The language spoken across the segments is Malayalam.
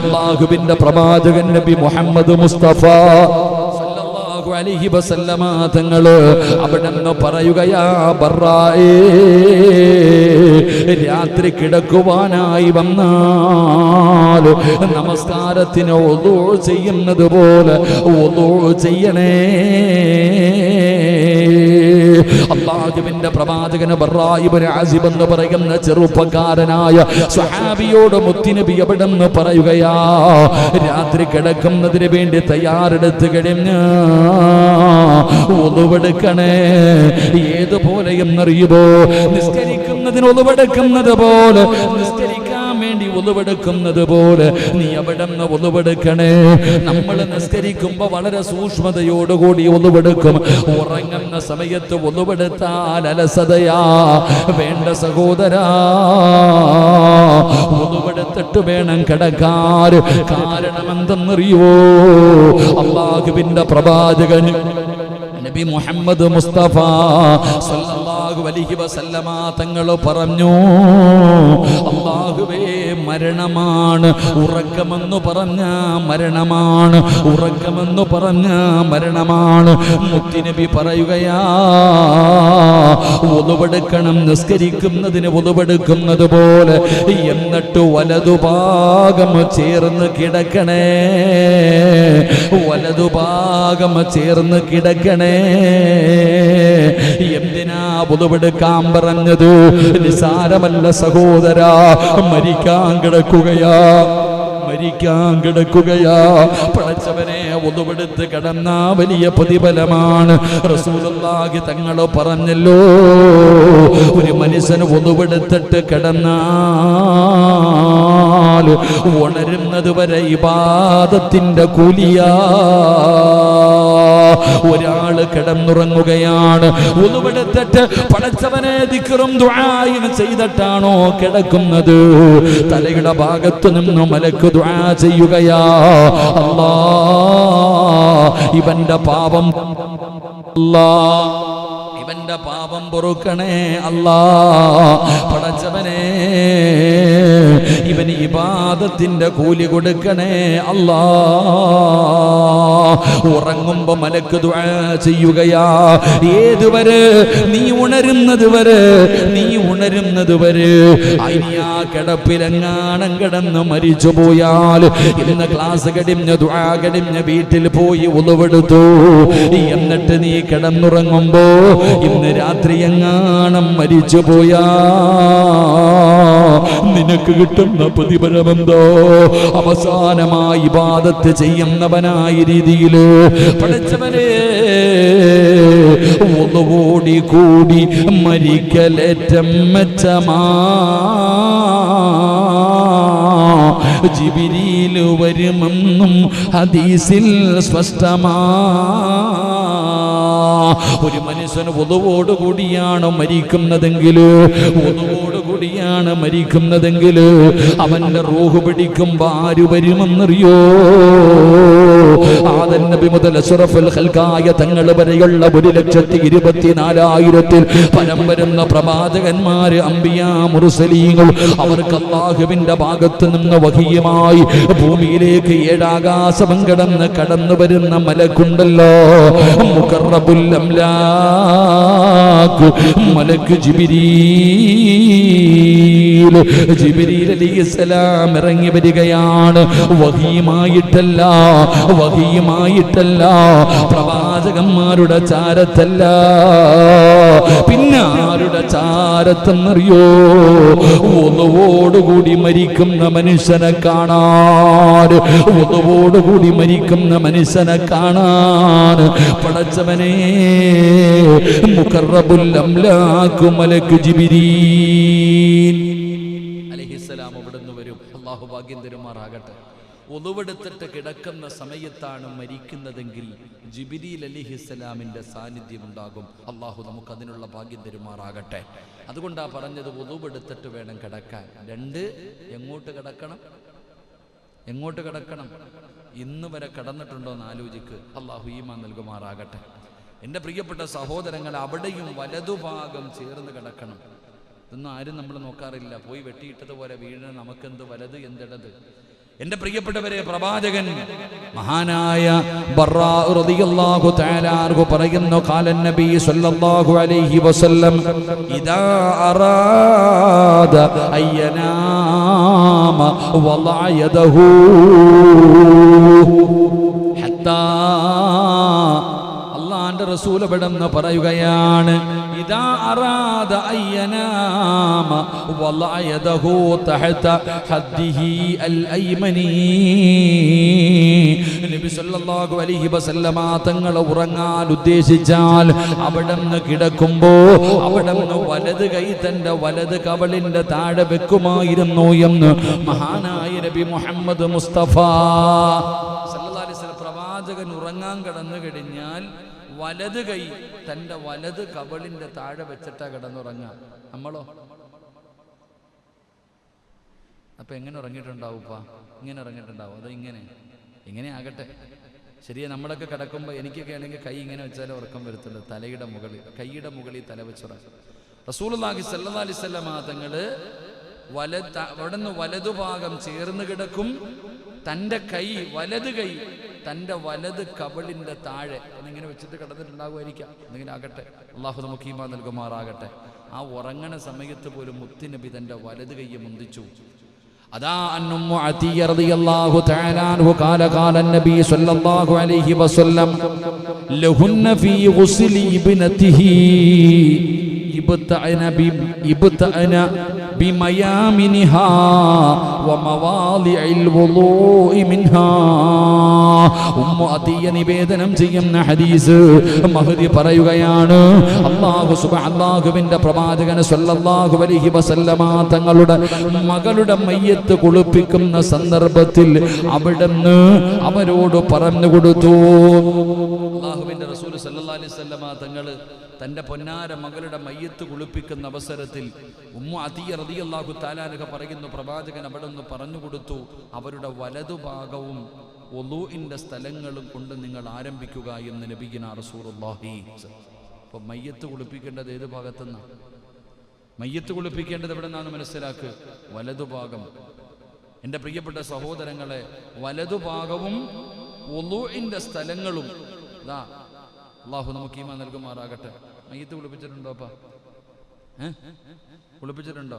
അള്ളാഹുവിന്റെ പ്രവാചകൻ നബി മുഹമ്മദ് മുസ്തഫ. അലൈഹി വസല്ലമ പറയുകയാ രാത്രി കിടക്കുവാനായി വന്നാൽ നമസ്കാരത്തിന് ഒതു ചെയ്യുന്നത് പോലെ ഒതു ചെയ്യണേ. അള്ളാഹുവിന്റെ പ്രവാചകന് ബറായിബിന് എന്ന് പറയുന്ന ചെറുപ്പക്കാരനായ സ്വഹാബിയോട് മുത്തിനബി എവിടെ പറയുകയാ? രാത്രി കിടക്കുന്നതിന് വേണ്ടി തയ്യാറെടുത്ത് കഴിഞ്ഞ ഒതുവെടുക്കണേ. ഏതുപോലെ എന്നറിയുമോ? നിസ്കരിക്കുന്നതിന് ഒതുവെടുക്കുന്നത് പോലെ നിസ്കരിക്കാൻ വേണ്ടി ഒതുവെടുക്കുന്നത് പോലെ നീ അവിടെ നിന്ന് ഒതുവെടുക്കണേ നമ്മൾ നിസ്കരിക്കുമ്പോ വളരെ സൂക്ഷ്മതയോടുകൂടി ഒതുവെടുക്കും ഉറങ്ങുന്ന സമയത്ത് ഒതുവെടുത്താൽ അലസതയാ. വേണ്ട സഹോദരാ ഒതുവെടുത്തിട്ട് വേണം കിടക്കാൻ. കാരണം എന്തെന്നറിയോ അള്ളാഹുവിന്റെ പ്രവാചകൻ നബി മുഹമ്മദ് മുസ്തഫ സല്ലല്ലാഹു അലൈഹി വസല്ലമ തങ്ങൾ പറഞ്ഞു അള്ളാഹുവേ മരണമാണ്. ഉറക്കമെന്ന് പറഞ്ഞ മരണമാണ്. ഉറക്കമെന്ന് പറഞ്ഞ മരണമാണ്. മുത്തിനബി പറയുകയാ ഒതുവെടുക്കണം നിസ്കരിക്കുന്നതിന് ഒതുവെടുക്കുന്നത് പോലെ. എന്നിട്ട് വലതുഭാഗം ചേർന്ന് കിടക്കണേ. വലതുഭാഗം ചേർന്ന് കിടക്കണേ. എന്തിനാ പുതുവെടുക്കാൻ പറഞ്ഞത്? നിസാരമല്ല സഹോദര മരിക്കാൻ കിടക്കുകയാ. മരിക്കാൻ കിടക്കുകയാ. പടച്ചവനെ ഒതുവെടുത്ത് കിടന്ന വലിയ പ്രതിഫലമാണ്. റസൂലുള്ളാഹി തങ്ങൾ പറഞ്ഞല്ലോ ഒരു മനുഷ്യന് ഒതുവെടുത്തിട്ട് കിടന്നാൽ ഉണരുന്നത് വരെ ഇബാദത്തിന്റെ കൂലിയാ. ഒരാൾ കിടന്നുറങ്ങുകയാണ്. ഒന്നുപെടുത്തിട്ട് പടച്ചവനെ ദിക്കറും ദുആയും ചെയ്തിട്ടാണോ കിടക്കുന്നത്? തലയുടെ ഭാഗത്തു നിന്നും മലക്ക് ദുആ ചെയ്യുകയാ. അല്ലാ ഇവന്റെ പാപം അല്ലാ ഇവന്റെ പാപം പൊറുക്കണേ അല്ലാ. പടച്ചവനെ ഇവന് ഇബാദത്തിന്റെ കൂലി കൊടുക്കണേ അല്ലാ. ഉറങ്ങുമ്പോ മലക്ക് ചെയ്യുകയാ. ഏതുവരെ? നീ ഉണരുന്നത് വരെ. നീ ഉണരുന്നത് വരെ. ആ കിടപ്പിലെങ്ങാണം കിടന്ന് മരിച്ചു പോയാൽ ഇന്ന് ക്ലാസ് കടിഞ്ഞ ദുആ കടിഞ്ഞ വീട്ടിൽ പോയി ഉളവെടുത്തു. എന്നിട്ട് നീ കിടന്നുറങ്ങുമ്പോ ഇന്ന് രാത്രി എങ്ങാണം മരിച്ചു പോയാ. നിനക്ക് കിട്ടുന്ന പ്രതിഫലമെന്തോ? അവസാനമായി ഇബാദത്ത് ചെയ്യുന്നവനായ രീതിയിൽ പഠിച്ചവനെ ഒന്നുകൂടി കൂടി മരിക്കലേറ്റം മെച്ചമാ. ജിബിരിയിൽ വരുമെന്നും ഹദീസിൽ സ്പഷ്ടമാ. ഒരു മനുഷ്യന് ഒതുവോടുകൂടിയാണ് മരിക്കുന്നതെങ്കിൽ ഒതുവോടുകൂടിയാണ് മരിക്കുന്നതെങ്കിൽ അവന്റെ റൂഹ് പിടിക്കുമ്പോ ആര് വരുമെന്നറിയോ? ആദൻ നബി മുതൽ അഷ്റഫുൽ ഖൽക്കായ തങ്ങൾ വരെയുള്ള ഒരു ലക്ഷത്തി ഇരുപത്തിനാലായിരത്തിൽ പരം വരുന്ന പ്രവാചകന്മാര് അമ്പിയ മുറുസലീങ്ങൾ അവർക്ക് അള്ളാഹുവിന്റെ ഭാഗത്ത് നിന്ന് വഹിയുമായി ഭൂമിയിലേക്ക് ഏഴാകാശം കടന്ന് കടന്നു വരുന്ന മലക്കുണ്ടല്ലോ. മലക്ക് അംലാക്ക് മലക്ക് ജിബിരീൽ ജിബിരീൽ ഇറങ്ങി വരികയാണ്. വഹിയുമായിട്ടല്ല വഹിയുമായിട്ടല്ല പ്രവാചകന്മാരുടെ ചാരത്തല്ല. പിന്നെ ആരുടെ ചാരത്തെന്നറിയോ? ഒന്നുവോടുകൂടി മരിക്കുന്ന മനുഷ്യനെ കാണാൻ. ഒന്നുവോടുകൂടി മരിക്കുന്ന മനുഷ്യനെ കാണാൻ. പടച്ചവനെ മുഖറബുൽ അംലാക്കു മലക്ക് ജിബിരീൻ. അലഹിസ്സലാം അവിടുന്ന് വരും. അള്ളാഹു ഭാഗ്യം തരുമാറാകട്ടെ. ഒതുവെടുത്തിട്ട് കിടക്കുന്ന സമയത്താണ് മരിക്കുന്നതെങ്കിൽ ജിബിരിൽ അലിഹിസ്സലാമിന്റെ സാന്നിധ്യം ഉണ്ടാകും അള്ളാഹു നമുക്ക് അതിനുള്ള ഭാഗ്യം തരുമാറാകട്ടെ. അതുകൊണ്ടാ പറഞ്ഞത് ഒതുവെടുത്തിട്ട് വേണം കിടക്കാൻ. രണ്ട് എങ്ങോട്ട് കിടക്കണം? എങ്ങോട്ട് കിടക്കണം? ഇന്ന് വരെ കടന്നിട്ടുണ്ടോ എന്ന് ആലോചിക്ക്. അള്ളാഹു ഈമാൻ നൽകുമാറാകട്ടെ. എന്റെ പ്രിയപ്പെട്ട സഹോദരങ്ങൾ അവിടെയും വലതുഭാഗം ചേർന്ന് കിടക്കണം. ഇതൊന്നും ആരും നമ്മൾ നോക്കാറില്ല. പോയി വെട്ടിയിട്ടതുപോലെ വീഴണം നമുക്കെന്ത് വലത് എന്തിടത്? എന്റെ പ്രിയപ്പെട്ടവരെ പ്രവാചകൻ മഹാനായ റളിയല്ലാഹു തആല അൻഹു പറയുന്നു കാലൻ നബി അലൈഹി വസല്ലം ഇദാ അറാദ ഹത്താ. റസൂൽ പറയുകയാണ് ഇതാ أراد أن ينام وضع തഹത ഹദ്ദിഹി അൽ الأيمن നബി സല്ലല്ലാഹു അലൈഹി വസല്ലമ തങ്ങൾ ഉറങ്ങാൻ ഉദ്ദേശിച്ചാൽ അവിടെന്ന് കിടക്കുമ്പോ അവിടെന്ന് വലത് കൈ തന്റെ വലത് കവളിന്റെ താഴെ വെക്കുമായിരുന്നു എന്ന് മഹാനായ നബി മുഹമ്മദ് മുസ്തഫ. സല്ലല്ലാഹു അലൈഹി പ്രവാചകൻ ഉറങ്ങാൻ കിടന്നു കഴിഞ്ഞാൽ വലത് കൈ തന്റെ വലത് കവളിന്റെ താഴെ വെച്ചിട്ടാ കിടന്നുറങ്ങാം നമ്മളോ? അപ്പൊ എങ്ങനെ ഉറങ്ങിയിട്ടുണ്ടാവുപ്പാ? ഇങ്ങനെ ഉറങ്ങിയിട്ടുണ്ടാവും. അതോ ഇങ്ങനെ? ഇങ്ങനെ ആകട്ടെ. ശരിയാ നമ്മളൊക്കെ കിടക്കുമ്പോൾ എനിക്കൊക്കെ ആണെങ്കിൽ കൈ ഇങ്ങനെ വെച്ചാലേ ഉറക്കം വരത്തുള്ളൂ. തലയുടെ മുകളിൽ കൈയുടെ മുകളിൽ തല വെച്ചുറങ്ങും റസൂലുള്ളാഹി സല്ലല്ലാഹു അലൈഹി വസല്ലമ തങ്ങൾ വലത് അവിടെ നിന്ന് വലതുഭാഗം ചേർന്ന് കിടക്കും. തന്റെ കൈ വലത് കൈ തന്റെ വലത് കവളിന്റെ താഴെ എന്നിങ്ങനെ വെച്ചിട്ട് കിടന്നിട്ടുണ്ടാകുമായിരിക്കാം. എന്നിങ്ങനെ ആകട്ടെ. അള്ളാഹു നമുക്ക് നൽകുമാറാകട്ടെ. ആ ഉറങ്ങണ സമയത്ത് പോലും മുത്തിനബി തന്റെ വലത് കൈയെ മുന്തിച്ചു. അതാ അന്നുമ്മു അതിയ റളിയല്ലാഹു തആല ഖാല ഖാല നബി സ്വല്ലല്ലാഹു അലൈഹി വസല്ലം ഇബ്നതിഹി ബി ഇബ്തഅന ഉമ്മു നിവേദനം ചെയ്യുന്ന ഹദീസ് മഹദി പറയുകയാണ് അല്ലാഹു സുബ്ഹാനഹു അല്ലാഹുവിന്റെ പ്രവാചകൻ സല്ലല്ലാഹു അലൈഹി വസല്ലമ തങ്ങളുടെ മകളുടെ മയ്യത്ത് കുളിപ്പിക്കുന്ന സന്ദർഭത്തിൽ അവിടുന്ന് അവരോട് പറഞ്ഞു കൊടുത്തു. അള്ളാഹുവിന്റെ റസൂൽ സല്ലല്ലാഹു അലൈഹി വസല്ലമ തങ്ങൾ തന്റെ പൊന്നാര മകളുടെ മയ്യത്ത് കുളിപ്പിക്കുന്ന അവസരത്തിൽ ഉമ്മ അതിയ റളിയല്ലാഹു താലാനക പറയുന്നു പ്രവാചകൻ അവിടെ നിന്ന് പറഞ്ഞു കൊടുത്തു. അവരുടെ വലതുഭാഗവും ഒലൂഇന്റെ സ്ഥലങ്ങളും കൊണ്ട് നിങ്ങൾ ആരംഭിക്കുക എന്ന് നബിഗിന റസൂലുള്ളാഹി അപ്പൊ മയ്യത്ത് കുളിപ്പിക്കേണ്ടത് ഏത് ഭാഗത്തുനിന്നാണ് മയ്യത്ത് കുളിപ്പിക്കേണ്ടത് എവിടെ നിന്നാണ് മനസ്സിലാക്കുക വലതുഭാഗം എന്റെ പ്രിയപ്പെട്ട സഹോദരങ്ങളെ വലതുഭാഗവും ഒലൂഇന്റെ സ്ഥലങ്ങളും. ദാ അള്ളാഹു നമുക്ക് ഈമാ നൽകുമാറാകട്ടെ. മയ്യത്ത് കുളിപ്പിച്ചിട്ടുണ്ടോ അപ്പ? കുളിപ്പിച്ചിട്ടുണ്ടോ?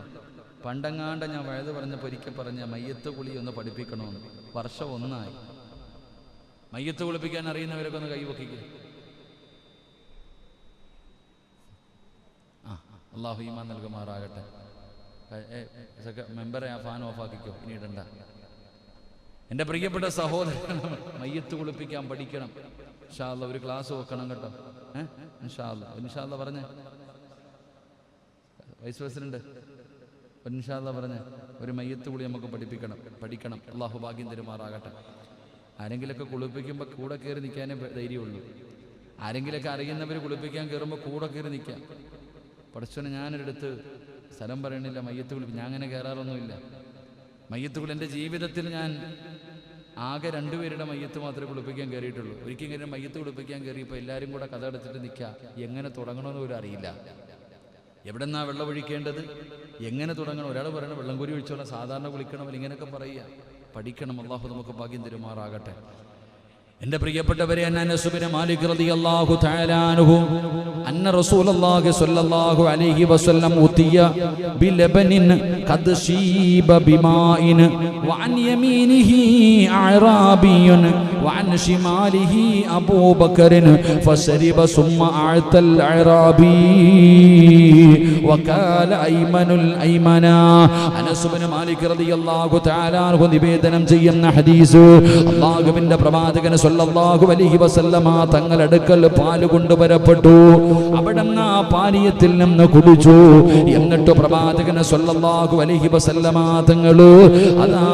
പണ്ടങ്ങാണ്ട ഞാൻ വഴുത് പറഞ്ഞ പൊരിക്ക പറഞ്ഞ മയ്യത്ത് കുളി ഒന്ന് പഠിപ്പിക്കണമെന്ന് വർഷം ഒന്നായി. മയ്യത്ത് കുളിപ്പിക്കാൻ അറിയുന്നവരൊക്കെ ഒന്ന് കൈവക്കിക്കുക ആ അള്ളാഹു ഈമാൻ നൽകുമാറാകട്ടെ. മെമ്പറെ ആ ഫാൻ ഓഫാക്കിക്കോ. ഇനി ഇടണ്ട. എന്റെ പ്രിയപ്പെട്ട സഹോദരൻ മയ്യത്ത് കുളിപ്പിക്കാൻ പഠിക്കണം. ഇൻഷാല്ല ഒരു ക്ലാസ് വെക്കണം കേട്ടോ. ഏഹ് ഇൻഷാല്ല ഇൻഷാല്ല പറഞ്ഞേ. വൈസ് പ്രസിഡന്റ് ഇൻഷാല്ല പറഞ്ഞ് ഒരു മയ്യത്ത് കുളി നമുക്ക് പഠിപ്പിക്കണം. പഠിക്കണം. അള്ളാഹു ഭാഗ്യം തരുമാറാകട്ടെ. ആരെങ്കിലൊക്കെ കുളിപ്പിക്കുമ്പോൾ കൂടെ കയറി നിൽക്കാനേ ധൈര്യമുള്ളൂ. ആരെങ്കിലൊക്കെ അറിയുന്നവർ കുളിപ്പിക്കാൻ കയറുമ്പോൾ കൂടെ കയറി നിൽക്കാം പഠിച്ചോനെ ഞാനൊരിടത്ത് സ്ഥലം പറയണില്ല മയ്യത്ത് കുളി ഞാൻ അങ്ങനെ കയറാറൊന്നുമില്ല മയ്യത്ത് കുളി എന്റെ ജീവിതത്തിൽ ഞാൻ ആകെ രണ്ടുപേരുടെ മയ്യത്ത് മാത്രമേ കുളിപ്പിക്കാൻ കയറിയിട്ടുള്ളൂ ഒരിക്കലും മയ്യത്ത് കുളിപ്പിക്കാൻ കയറിയപ്പോൾ എല്ലാവരും കൂടെ കഥ എടുത്തിട്ട് നിൽക്കുക എങ്ങനെ തുടങ്ങണമെന്ന് പോലും അറിയില്ല. എവിടെ നിന്നാ വെള്ളം ഒഴിക്കേണ്ടത്? എങ്ങനെ തുടങ്ങണം? ഒരാൾ പറയണം വെള്ളം കോരി ഒഴിച്ചോളാം. സാധാരണ കുളിക്കണം ഇങ്ങനെയൊക്കെ പറയുക. പഠിക്കണം അള്ളാഹു നമുക്ക് ഭാഗ്യം തരുമാറാകട്ടെ. എന്റെ പ്രിയപ്പെട്ടവരെ മാലിക് അന്ന അലൈഹി വസല്ലം ഉതിയ ബിലബനിൻ ഖദ് ബിമാഇൻ വഅൻ യമീനിഹി ശിമാലിഹി മാലിക് റളിയല്ലാഹു നിവേദനം ചെയ്യുന്ന ഹദീസ് അല്ലാഹുവിന്റെ പ്രവാചകൻ സല്ലല്ലാഹു അലൈഹി വസല്ലമ തങ്ങൾ അടുക്കൽ പാൽ കൊണ്ടുവരപ്പെട്ടു. അവിടുന്ന് ആ പാനീയത്തിൽ നിന്ന് കുടിച്ചു. എന്നിട്ട് പ്രവാചകൻ സല്ലല്ലാഹു അലൈഹി വസല്ലമ തങ്ങൾ അതാ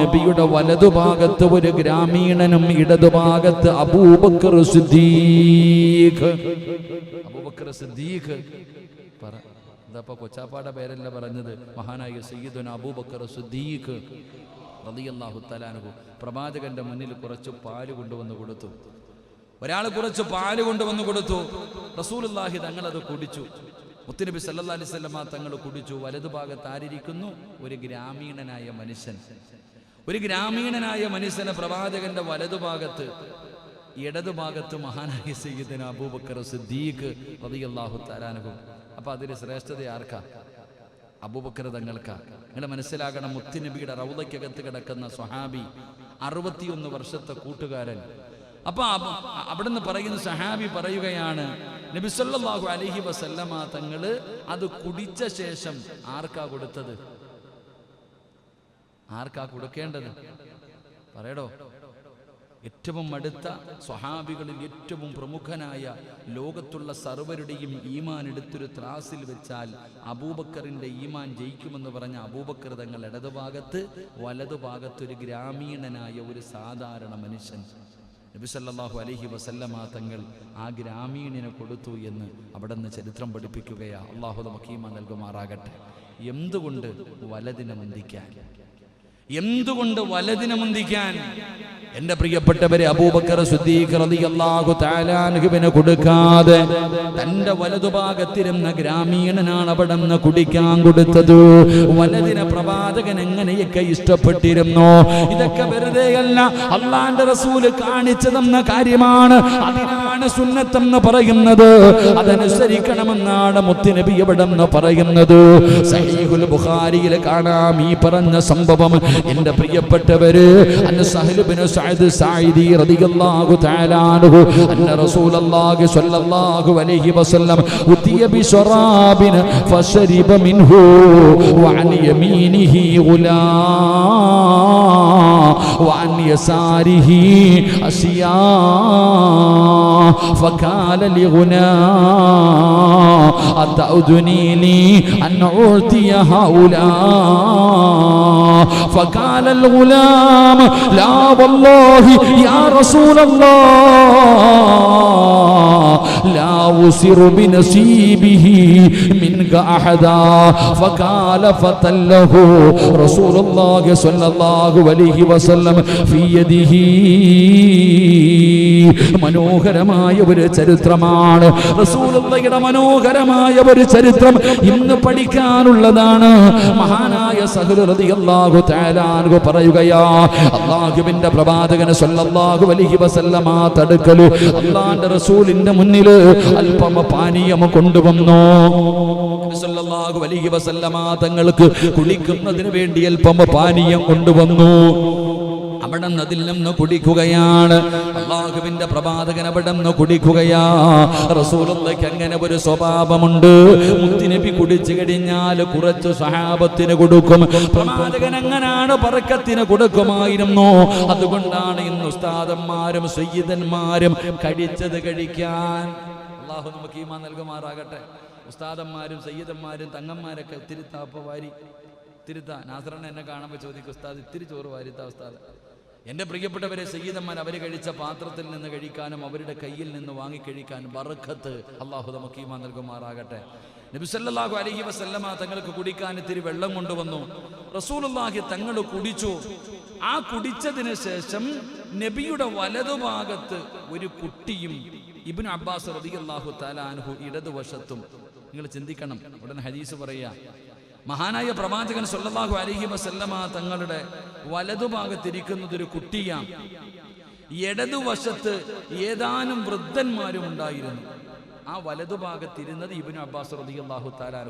നബിയുടെ വലതുഭാഗത്ത് ഒരു ഗ്രാമീണനും ഇടതുഭാഗത്ത് അബൂബക്കർ സിദ്ദീഖ്. അബൂബക്കർ സിദ്ദീഖ് പറ എന്താ കൊച്ചാപ്പാടെ പേരല്ല പറഞ്ഞത്? മഹാനായ സയ്യിദുൻ അബൂബക്കർ സിദ്ദീഖ്. റളിയല്ലാഹു തലാനുഹു പ്രവാചകന്റെ മുന്നിൽ കുറച്ച് പാൽ കൊണ്ടുവന്ന് കൊടുത്തു. ഒരാൾ കുറച്ച് പാൽ കൊണ്ടുവന്ന് കൊടുത്തു. റസൂലുള്ളാഹി തങ്ങൾ അത് കുടിച്ചു. മുത്തുനബി സല്ലാ അലൈഹി വസല്ലമ തങ്ങൾ കുടിച്ചു. വലതുഭാഗത്ത് ആരിയിരിക്കുന്നു ഒരു ഗ്രാമീണനായ മനുഷ്യൻ. ഒരു ഗ്രാമീണനായ മനുഷ്യനെ പ്രവാചകന്റെ വലതുഭാഗത്ത് ഇടതുഭാഗത്ത് മഹാനായ സയ്യിദന അബൂബക്കർ സിദ്ദീഖ് റളിയല്ലാഹു തലാനുഹു അപ്പൊ അതിന് ശ്രേഷ്ഠത ആർക്കാ? അബൂബക്കർ തങ്ങൾക്ക്. നിങ്ങൾ മനസ്സിലാകണം മുത്തുനബിയുടെ റൗദയ്ക്കകത്ത് കിടക്കുന്ന സ്വഹാബി അറുപത്തിയൊന്ന് വർഷത്തെ കൂട്ടുകാരൻ. അപ്പൊ അബ- അവിടുന്ന് പറയുന്ന സഹാബി പറയുകയാണ് നബി അലഹി വസല്ലമ തങ്ങൾ അത് കുടിച്ച ശേഷം ആർക്കാ കൊടുത്തത്? ആർക്കാ കൊടുക്കേണ്ടത്? പറയടോ. ഏറ്റവും അടുത്ത സ്വഹാബികളിൽ ഏറ്റവും പ്രമുഖനായ ലോകത്തുള്ള സർവരുടെയും ഈമാൻ എടുത്തൊരു ത്രാസിൽ വെച്ചാൽ അബൂബക്കറിന്റെ ഈമാൻ ജയിക്കുമെന്ന് പറഞ്ഞ അബൂബക്കർ തങ്ങൾ ഇടതുഭാഗത്ത് വലതുഭാഗത്ത് ഒരു ഗ്രാമീണനായ ഒരു സാധാരണ മനുഷ്യൻ. നബി സല്ലല്ലാഹു അലൈഹി വസല്ലമ തങ്ങൾ ആ ഗ്രാമീണിനെ കൊടുത്തു എന്ന് അവിടെ നിന്ന് ചരിത്രം പഠിപ്പിക്കുകയാ. അള്ളാഹു മഹീമ നൽകുമാറാകട്ടെ. എന്തുകൊണ്ട് വലതിനെ മുന്തിക്കാൻ എന്തുകൊണ്ട് വലതിനെ മുന്തിക്കാൻ എന്റെ പ്രിയപ്പെട്ടവരെ അബൂബക്കർ സിദ്ദീഖ് റളിയല്ലാഹു തആല അൻഹുവിന് കൊടുക്കാതെ തന്റെ വലതുഭാഗത്തിരുന്ന ഗ്രാമീണനാണ് അവിടെ നിന്ന് കുടിക്കാൻ കൊടുത്തത്. വലതിനെ പ്രവാചകൻ എങ്ങനെയൊക്കെ ഇഷ്ടപ്പെട്ടിരുന്നു? ഇതൊക്കെ വെറുതെയല്ല അള്ളാന്റെ റസൂൽ കാണിച്ചു തന്ന കാര്യമാണ് അതിനാണ് സുന്നത്തെന്ന് പറയുന്നത്. അതനുസരിക്കണമെന്നാണ് മുത്തുനബി എവിടെന്ന് പറയുന്നത്. സഹീഹുൽ ബുഖാരിയിൽ കാണാം ഈ പറഞ്ഞ സംഭവം. എന്റെ പ്രിയപ്പെട്ടവര് അന്ന് സഹലുബിന് സഅദ് സായിദി റളിയല്ലാഹു സ്വല്ലല്ലാഹു അലൈഹി വസല്ലം ഉതിയ ബിശറാബിൻ ഫശരിബ മിൻഹു വഅൻ യമീനിഹി ഗുലാം. وعن يساره أشياء فقال لغنام أتأذني لي أن أعطي هؤلاء؟ فقال الغلام لا والله يا رسول الله لا أسر بنصيبه منك أحدا فقال فتله رسول الله صلى الله عليه وسلم في يده മനോഹരമായ ഒരു ചരിത്രമാണ് റസൂലുള്ളയുടെ മനോഹരമായ ഒരു ചരിത്രം ഇന്ന് പഠിക്കാനുള്ളതാണ് മഹാനായ സഹ്ലു റളിയല്ലാഹു തആല അൻഹു പറയുകയാ അല്ലാഹുവിന്റെ പ്രവാചകന് സ്വല്ലല്ലാഹു അലൈഹി വസല്ലമ തടുക്കലു അല്ലാഹുവിന്റെ റസൂലിന്റെ മുന്നിൽ അല്പം പാനീയം കൊണ്ടുവന്നു നബി സല്ലല്ലാഹു അലൈഹി വസല്ലമ തങ്ങൾക്ക് കുളിക്കുന്നതിന് വേണ്ടി അല്പം പാനീയം കൊണ്ടുവന്നു. അവിടെ അതിൽ നിന്ന് കുടിക്കുകയാണ്. അള്ളാഹുവിന്റെ പ്രവാചകൻ അവിടെ നിന്ന് കുടിക്കുകയാ. റസൂലുള്ളയ്ക്ക് അങ്ങനെ ഒരു സ്വഭാവമുണ്ട്. മുത്തിനബി കുടിച്ചു കഴിഞ്ഞാൽ കുറച്ച് സഹാബത്തിന് കൊടുക്കും. പ്രവാചകൻ അങ്ങനാണ് പറക്കത്തിന് കൊടുക്കുമായിരുന്നു. അതുകൊണ്ടാണ് ഇന്ന് ഉസ്താദന്മാരും സയ്യിദന്മാരും കഴിച്ചത് കഴിക്കാൻ. അള്ളാഹു നമുക്ക് ഈമാൻ നൽകുമാറാകട്ടെ. ഉസ്താദന്മാരും സയ്യിദന്മാരും തങ്ങന്മാരൊക്കെ ഒത്തിരി താപ്പ വാരി തിരുത്ത നാസറണ്ണ എന്നെ കാണുമ്പോൾ ചോദിക്കും ഉസ്താദ് ഇത്തിരി ചോറ് വാരിത്ത ഉസ്താദ്. എന്റെ പ്രിയപ്പെട്ടവരെ സയ്യിദന്മാർ അവർ കഴിച്ച പാത്രത്തിൽ നിന്ന് കഴിക്കാനും അവരുടെ കയ്യിൽ നിന്ന് വാങ്ങിക്കഴിക്കാനും ബർക്കത്ത് അള്ളാഹു നമുക്ക് നൽകുമാറാകട്ടെ. നബിസല്ലാഹു അലഹി വസല്ലമ തങ്ങൾക്ക് കുടിക്കാൻ ഇത്തിരി വെള്ളം കൊണ്ടുവന്നു. റസൂലുള്ളാഹി തങ്ങൾ കുടിച്ചു. ആ കുടിച്ചതിന് ശേഷം നബിയുടെ വലതുഭാഗത്ത് ഒരു കുട്ടിയും ഇബിൻ അബ്ബാസ് റബി അള്ളാഹു അൻഹു ഇടതുവശത്തും നിങ്ങൾ ചിന്തിക്കണം. ഉടൻ ഹരീസ് പറയുക. മഹാനായ പ്രവാചകൻ സല്ലല്ലാഹു അലഹി വസല്ലമ തങ്ങളുടെ വലതുഭാഗത്തിരിക്കുന്നത് ഒരു കുട്ടിയാണ്. ഇടതുവശത്ത് ഏതാനും വൃദ്ധന്മാരും ഉണ്ടായിരുന്നു. ആ വലതുഭാഗത്തിരുന്നത് ഇബിനു അബ്ബാസ് റബി അള്ളാഹു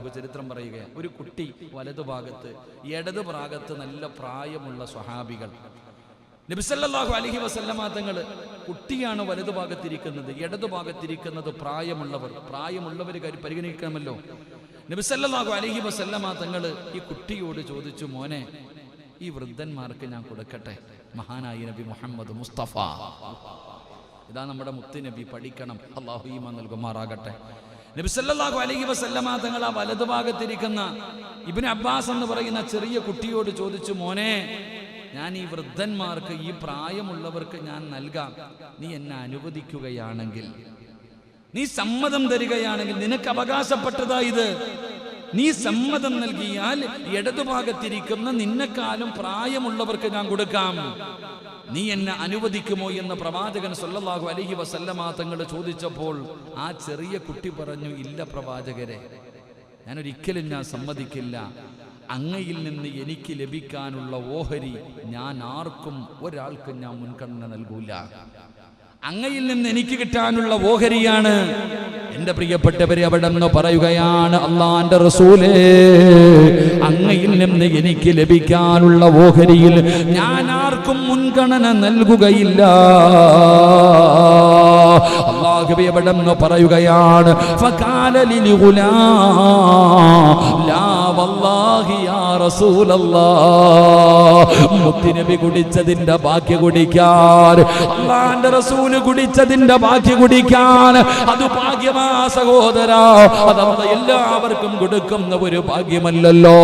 ചരിത്രം പറയുകയാണ്. ഒരു കുട്ടി വലതുഭാഗത്ത് ഇടതു ഭാഗത്ത് നല്ല പ്രായമുള്ള സ്വഹാബികൾ. നബിസല്ലാഹു അലഹി വസല്ലമ തങ്ങൾ കുട്ടിയാണ് ഇടതു ഭാഗത്തിരിക്കുന്നത് പ്രായമുള്ളവർ പ്രായമുള്ളവർ കാര്യം പരിഗണിക്കണമല്ലോ. നബിസല്ലാഹു അലഹി വസല്ലമ തങ്ങൾ ഈ കുട്ടിയോട് ചോദിച്ചു മോനെ ഈ വൃദ്ധന്മാർക്ക് ഞാൻ കൊടുക്കട്ടെ മഹാനായ നബി മുഹമ്മദ് മുസ്തഫ. ഇതാ നമ്മുടെ മുത്തി നബി പഠിക്കണം അള്ളാഹു ഈമ നൽകുമാറാകട്ടെ. നബിസല്ലാഹു അലൈഹി വസല്ലമ തങ്ങൾ ആ വലതുഭാഗത്തിരിക്കുന്ന ഇബ്നു അബ്ബാസ് എന്ന് പറയുന്ന ചെറിയ കുട്ടിയോട് ചോദിച്ചു മോനെ ഞാൻ ഈ വൃദ്ധന്മാർക്ക് ഈ പ്രായമുള്ളവർക്ക് ഞാൻ നൽകാം. നീ എന്നെ അനുവദിക്കുകയാണെങ്കിൽ നീ സമ്മതം തരികയാണെങ്കിൽ നിനക്ക് അവകാശപ്പെട്ടതാ ഇത്. നീ സമ്മതം നൽകിയാൽ ഇടതുഭാഗത്തിരിക്കുന്ന നിന്നെക്കാലും പ്രായമുള്ളവർക്ക് ഞാൻ കൊടുക്കാം. നീ എന്നെ അനുവദിക്കുമോ എന്ന് പ്രവാചകൻ സൊല്ലാഹു അലഹി വസല്ലമ തങ്ങൾ ചോദിച്ചപ്പോൾ ആ ചെറിയ കുട്ടി പറഞ്ഞു ഇല്ല പ്രവാചകരെ ഞാനൊരിക്കലും ഞാൻ സമ്മതിക്കില്ല. അങ്ങയിൽ നിന്ന് എനിക്ക് ലഭിക്കാനുള്ള ഓഹരി ഞാൻ ആർക്കും ഒരാൾക്കും ഞാൻ മുൻഗണന നൽകൂല. അങ്ങയിൽ നിന്ന് എനിക്ക് കിട്ടാനുള്ള ഓഹരിയാണ് എന്റെ പ്രിയപ്പെട്ടവരെ അവിടെ നിന്ന് പറയുകയാണ് അള്ളാന്റെ റസൂലേ അങ്ങയിൽ നിന്ന് എനിക്ക് ലഭിക്കാനുള്ള ഓഹരിയിൽ ഞാൻ ആർക്കും മുൻഗണന നൽകുകയില്ല. അള്ളാഹുബെ നിന്ന് പറയുകയാണ് ലാ മുത്തുനബി കുടിച്ചതിന്റെ ബാക്കി കുടിക്കാൻ. അള്ളാന്റെ റസൂൽ കുടിച്ചതിന്റെ ബാക്കി കുടിക്കാൻ. അത് ഭാഗ്യമാ സഹോദര. അതവിടെ എല്ലാവർക്കും കൊടുക്കുന്ന ഒരു ഭാഗ്യമല്ലല്ലോ.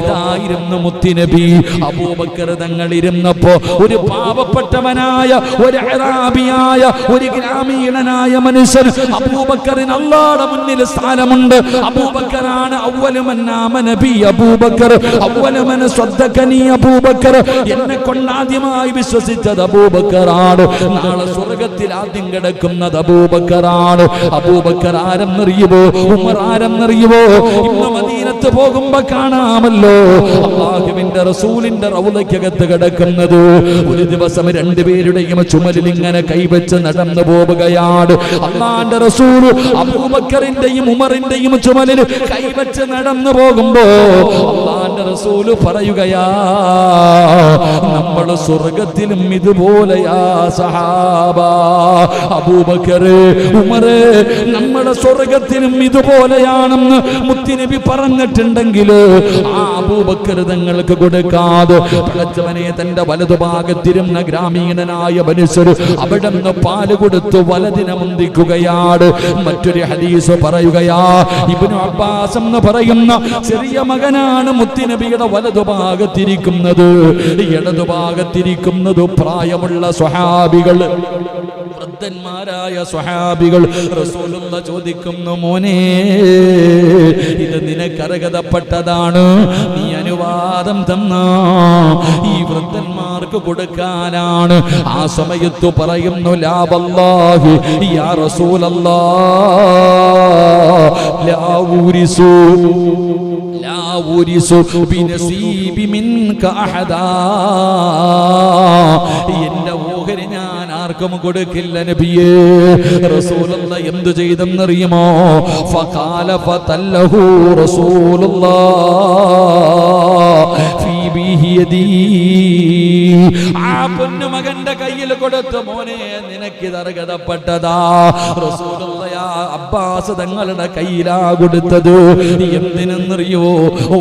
ഇതായിരുന്നു മുത്തുനബി. അബൂബക്കർ തങ്ങൾ ഇരുന്നപ്പോ ഒരു പാവപ്പെട്ടവനായ ഒരു അറാബിയായ ഒരു ഗ്രാമീണനായ മനുഷ്യൻ അബൂബക്കറിന് അള്ളാടെ മുന്നിൽ സ്ഥാനമുണ്ട്. അബൂബക്കറാണ് അവലുമന്നാമ നബി അബൂബക്കർ അവലുമന സ്വദ്ദക്കനി അബൂബക്കർ. എന്നെ കൊണ്ടാദ്യമായി വിശ്വസിച്ചത് അബൂബക്കറാണ്. നാളെ സ്വർഗത്തിൽ ആദ്യം കിടക്കുന്നത് അബൂബക്കറാണ്. അബൂബക്കർ ആരെന്നറിയുവോ? ഉമർ ആരെന്നറിയുവോ? ഇന്ന് മദീനത്ത് പോകുമ്പോ കാണാമല്ലോ. അള്ളാഹുവിന്റെ റസൂലിന്റെ റൗലയ്ക്കകത്ത് കിടക്കുന്നത് ഒരു ദിവസം രണ്ടുപേരുടെയും ചുമലിൽ ഇങ്ങനെ കൈവച്ച് നടന്നു പോവുകയാണ്. അള്ളാന്റെ റസൂൽ അബൂബക്കറിന്റെയും ഉമറിന്റെയും ചുമലിൽ കൈവച്ച് നടന്നു പോകുമ്പോ അള്ളാന്റെ റസൂൽ പറയുകയാ നമ്മൾ സ്വർഗത്തിലും ഇതുപോലെയാ സഹാബ. അബൂബക്കറ് ഉമറ് നമ്മുടെ സ്വർഗത്തിലും ഇതുപോലെയാണെന്ന് മുത്തിനബി പറഞ്ഞിട്ടുണ്ടെങ്കിൽ ആ അബൂബക്കർ തങ്ങൾക്ക് കൊടുക്കാതെ പടച്ചവനെ തന്റെ വലതുഭാഗത്തിരുന്ന ഗ്രാമീണനായ മനുഷ്യർ അവിടെ നിന്ന് പാൽ കൊടുത്ത് വലതിനെ മുന്തിക്കുകയാണ്. മറ്റൊരു ഹദീസ് പറയുകയാ ഇബ്നു അബ്ബാസ് എന്ന് പറയുന്ന ചെറിയ മകനാണ് മുത്തിനബിയുടെ വലതുഭാഗത്തിരിക്കുന്നത് ഇടതുഭാഗത്തിരിക്കുന്നത് പ്രായമുള്ള സ്വഹാബികൾ വൃദ്ധന്മാരായ സ്വഹാബികൾ. റസൂലുള്ള ചോദിക്കുന്നു മോനെ ഇത് നിനക്കർഹതപ്പെട്ടതാണ്. നീ അനുവാദം തന്ന ഈ വൃദ്ധന്മാർക്ക് കൊടുക്കാനാണ്. ആ സമയത്ത് പറയുന്നു ലാബല്ലാഹി യാ റസൂലല്ലാ ലാ ഊരിസു. ലാ ഊരിസു ബിനസീബി മിൻക അഹദാ. എന്റെ ഓഹരി ഞാൻ ആർക്കും കൊടുക്കില്ല നബിയേ. റസൂലുള്ള എന്തു ചെയ്തെന്നറിയുമോ? ഫഖാല ഫതല്ലഹു റസൂലുള്ള. ഫീ ബിഹിയദി ആ പൊന്നു മകന്റെ കയ്യിൽ കൊടുത്തു മോനെ നിനക്ക് അർഹതപ്പെട്ടതാ റസൂലുള്ളയാ അബ്ബാസ് തങ്ങളുടെ കയ്യിലാ കൊടുത്തത്. എന്തിനെന്നറിയോ?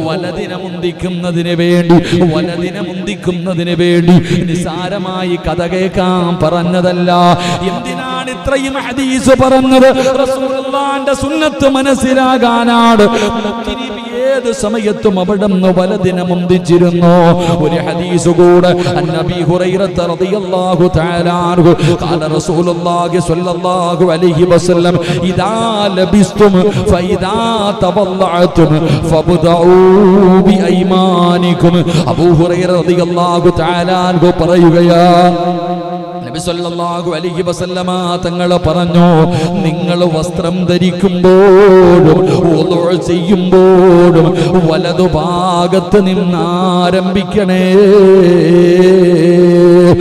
വലതിനെ മുന്തിക്കുന്നതിന് വേണ്ടി വലതിനെ മുന്തിക്കുന്നതിന് വേണ്ടി നിസാരമായി കഥ കേൾക്കാൻ പറഞ്ഞതല്ല. എന്തിനാണ് ഇത്രയും ഹദീസ് പറഞ്ഞത്? റസൂലുള്ളാന്റെ സുന്നത്ത് മനസ്സിലാകാനാണ്. ഏത് സമയത്തും അവിടെ വലതിനെ മുന്തിച്ചിരുന്നു. ഒരു ഹദീസ് കൂടെ അന്നബി ഹുറൈറത്ത് റളിയല്ലാഹു തആല അൻഹു صلى الله عليه وسلم اذا لبستم ലബിസ്തും تبلعتم തവല്ലഅതും بايمانكم ابو അബൂ ഹുറൈറ റളിയല്ലാഹു തആല അൻഹു പറയുകയാ സല്ലല്ലാഹു അലൈഹി വസല്ലമ തങ്ങൾ പറഞ്ഞു നിങ്ങൾ വസ്ത്രം ധരിക്കുമ്പോഴും ചെയ്യുമ്പോഴും വലതുഭാഗത്ത് നിന്ന് ആരംഭിക്കണേ.